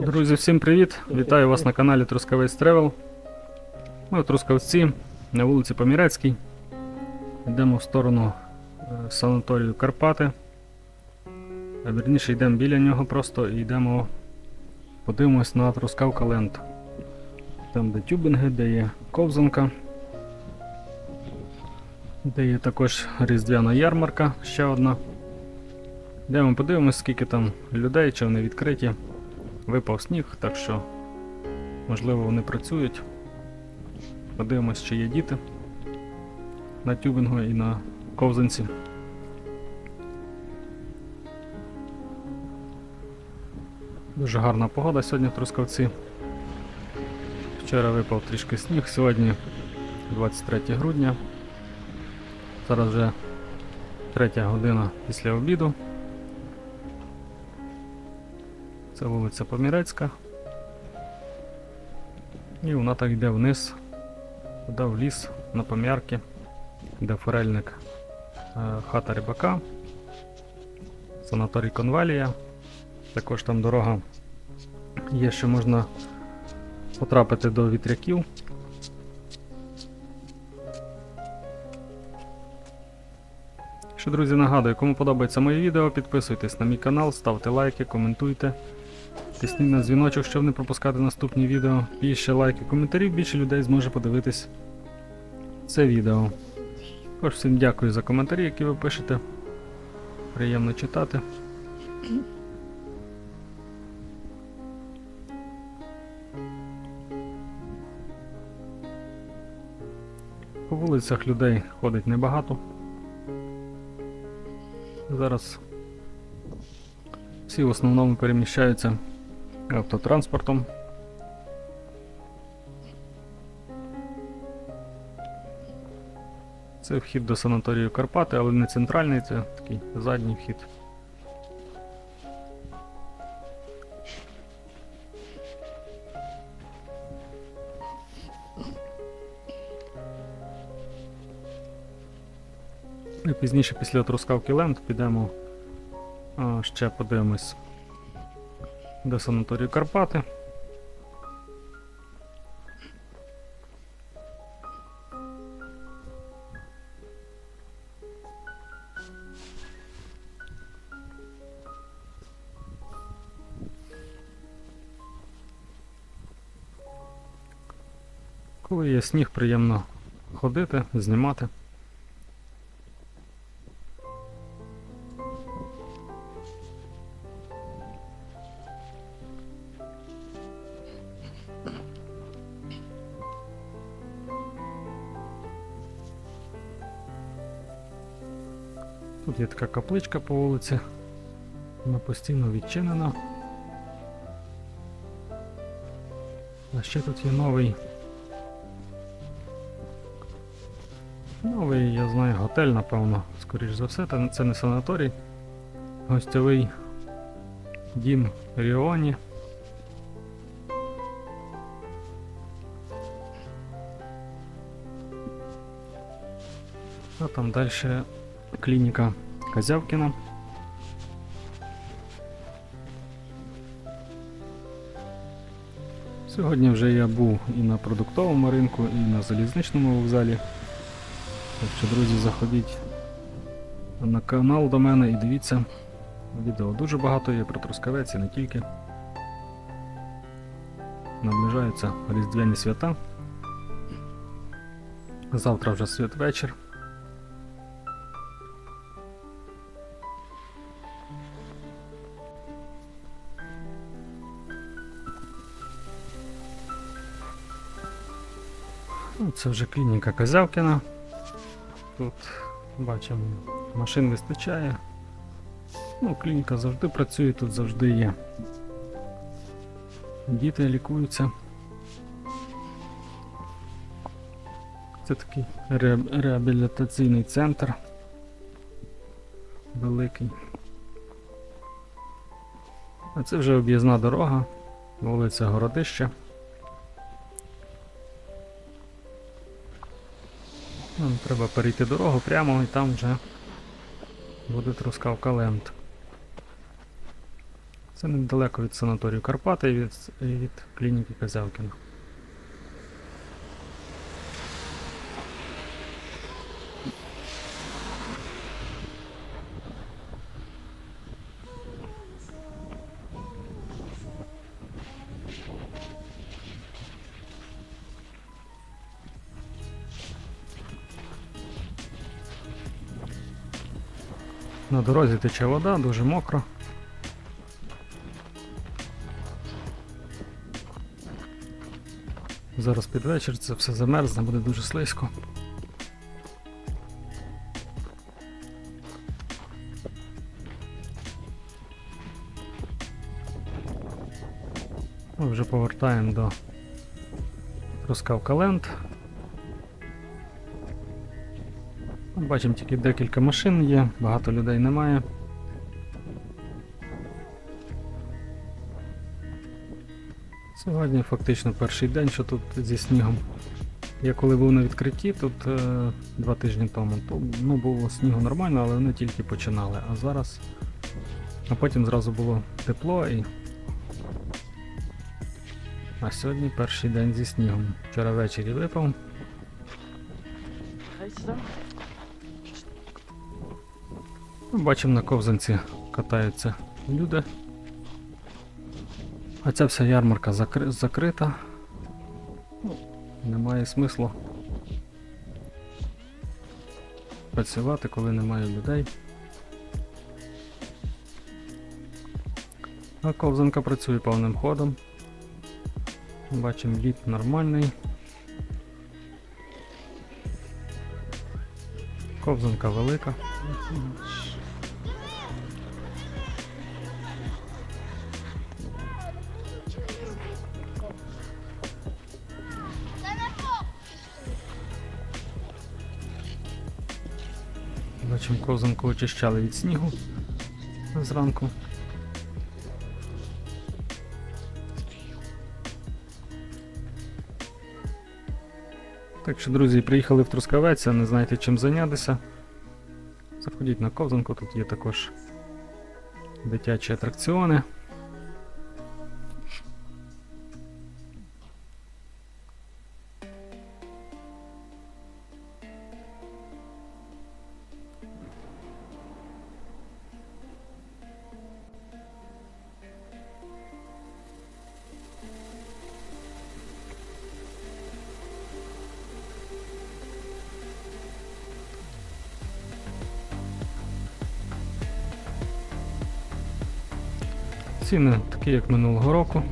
Друзі, всім привіт! Вітаю вас на каналі Трускавець Тревел. Ми у Трускавці на вулиці Помірецькій. Йдемо в сторону е, санаторію Карпати. А вірніше йдемо біля нього просто і йдемо подивимось на Трускавка Ленд. Там де тюбинги, де є ковзанка. Де є також різдвяна ярмарка, ще одна. Йдемо подивимось, скільки там людей, чи вони відкриті. Випав сніг, так що можливо вони працюють. Подивимось, чи є діти на тюбінгу і на ковзанці. Дуже гарна погода сьогодні в Трускавці. Вчора випав трішки сніг, сьогодні 23 грудня. Зараз вже третя година після обіду. Це вулиця Помірецька. І вона так йде вниз, туди в ліс, на пом'ярки, де форельник е, хата рибака, санаторій Конвалія. Також там дорога є, що можна потрапити до вітряків. Що, друзі, нагадую, кому подобається моє відео, підписуйтесь на мій канал, ставте лайки, коментуйте. Тисніть на дзвіночок, щоб не пропускати наступні відео. Більше лайків, коментарів, більше людей зможе подивитись це відео. Також всім дякую за коментарі, які ви пишете. Приємно читати. По вулицях людей ходить небагато. Зараз всі в основному переміщаються автотранспортом. Це вхід до санаторію Карпати, але не центральний, це такий задній вхід. Пізніше після Трускавки Ленд підемо ще подивимось до санаторію Карпати. Коли є сніг, приємно ходити, знімати. Тут є така капличка по вулиці. Вона постійно відчинена. А ще тут є новий. Новий, я знаю, готель, напевно, скоріш за все, та це не санаторій. Гостьовий дім Ріоні. А там далі клініка Козявкіна. Сьогодні вже я був і на продуктовому ринку, і на залізничному вокзалі. Так що, друзі, заходіть на канал до мене і дивіться. Відео дуже багато є про Трускавець і не тільки. Наближаються різдвяні свята. Завтра вже святвечір. Це вже клініка Козявкіна. Тут бачимо, машин вистачає. Ну, клініка завжди працює, тут завжди є. Діти лікуються. Це такий ре- реабілітаційний центр. Великий. А це вже об'їзна дорога, вулиця Городища. Нам треба перейти дорогу прямо і там вже буде трускавка Лент. Це недалеко від санаторію Карпати і від, від клініки Козявкіна. На дорозі тече вода, дуже мокро. Зараз під вечір це все замерзне, буде дуже слизько. Ми вже повертаємо до Трускавка Бачимо тільки декілька машин є, багато людей немає. Сьогодні фактично перший день, що тут зі снігом. Я коли був на відкритті тут е, два тижні тому, то ну, було снігу нормально, але вони тільки починали. А зараз. А потім зразу було тепло і. А сьогодні перший день зі снігом. Вчора ввечері випав. Ну, Бачимо на ковзанці катаються люди. А ця вся ярмарка закри- закрита. Ну, немає смислу працювати, коли немає людей. А ковзанка працює повним ходом. Бачимо лід нормальний. Ковзанка велика. Бачимо, ковзанку очищали від снігу зранку. Так що, друзі, приїхали в Трускавець, а не знаєте чим зайнятися. Заходіть на ковзанку, тут є також дитячі атракціони. Ціни такі, як минулого року.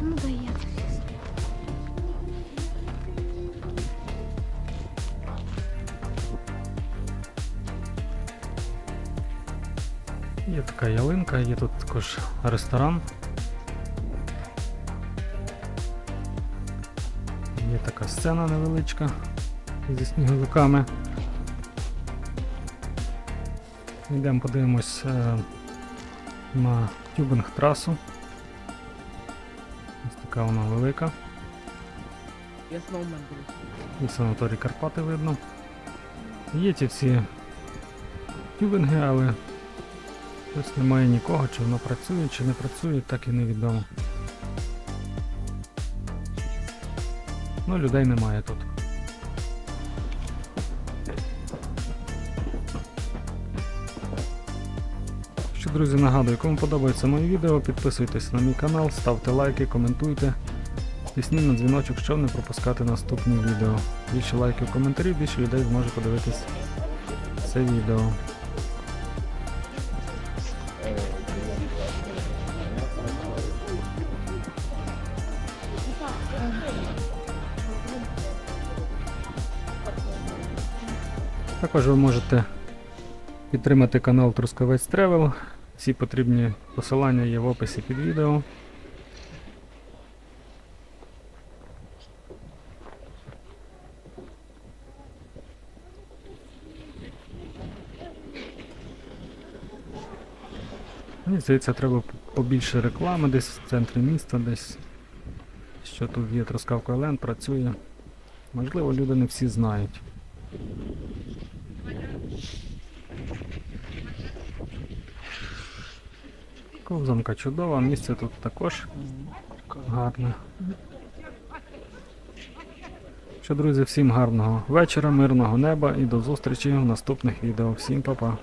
Ну. Є така ялинка, є тут також ресторан. Є така сцена невеличка зі сніговиками. Йдемо подивимось е, на тюбинг трасу. Ось така вона велика. Я. І санаторій Карпати видно. Є ці всі тюбинги, але ось немає нікого, чи вона працює, чи не працює, так і невідомо. Ну, людей немає тут. Що, друзі, нагадую, кому подобається моє відео, підписуйтесь на мій канал, ставте лайки, коментуйте. Тисніть на дзвіночок, щоб не пропускати наступні відео. Більше лайків, коментарів, більше людей зможе подивитись це відео. Також ви можете підтримати канал Трускавець Тревел. Всі потрібні посилання є в описі під відео. Мені здається, треба побільше реклами десь в центрі міста, десь. Що тут є Трускавка Ленд, працює. Можливо, люди не всі знають. Ковзанка чудова, місце тут також гарне. Що, друзі, всім гарного вечора, мирного неба і до зустрічі в наступних відео. Всім па-па.